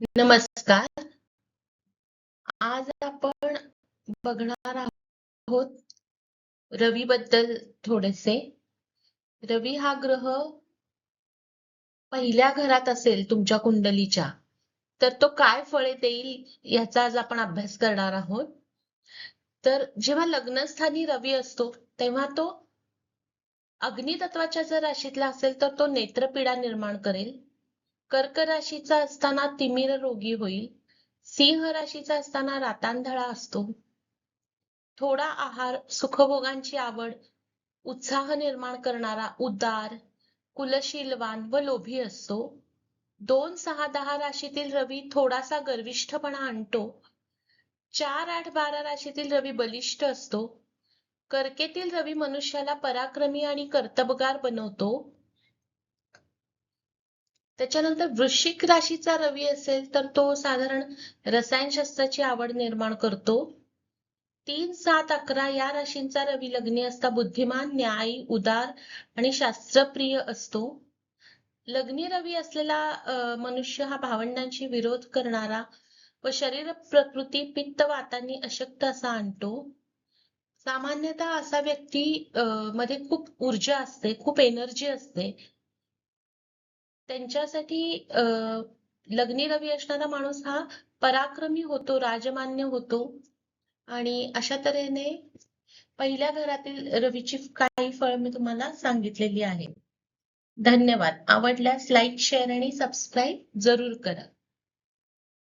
नमस्कार. आज आपण बघणार आहोत रवी बद्दल थोडेसे. रवी हा ग्रह पहिल्या घरात असेल तुमच्या कुंडलीच्या. तर तो काय फळे देईल याचा आज आपण अभ्यास करणार आहोत. तर जेव्हा लग्नस्थानी रवी असतो तेव्हा तो अग्नितत्वाच्या जर राशीतला असेल तर तो नेत्रपीडा निर्माण करेल. कर्क राशीचा असताना तिमिर रोगी होईल. सिंह राशीचा असताना रातांधळा असतो. थोडा आहार सुखभोगांची आवड उत्साह निर्माण करणारा उदार कुलशीलवान व लोभी असतो. दोन सहा दहा राशीतील रवी थोडासा गर्विष्ठपणा आणतो. चार आठ बारा राशीतील रवी बलिष्ठ असतो. कर्केतील रवी मनुष्याला पराक्रमी आणि कर्तबगार बनवतो. त्याच्यानंतर वृश्चिक राशीचा रवी असेल तर तो साधारण रसायनशास्त्राची आवड निर्माण करतो. तीन सात अकरा या राशींचा रवी लग्नी असता बुद्धिमान न्यायी उदार आणि शास्त्रप्रिय असतो. लग्नी रवी असलेला मनुष्य हा भावंडांशी विरोध करणारा व शरीर प्रकृती पित्त वातांनी अशक्त असा आणतो. सामान्यतः असा व्यक्ती मध्ये खूप ऊर्जा असते खूप एनर्जी असते. त्यांच्यासाठी लग्नी रवी असणारा माणूस हा पराक्रमी होतो राजमान्य होतो. आणि अशा तऱ्हेने पहिल्या घरातील रवीची काही फळ मी तुम्हाला सांगितलेली आहे. धन्यवाद. आवडल्यास लाईक शेअर आणि सबस्क्राईब जरूर करा.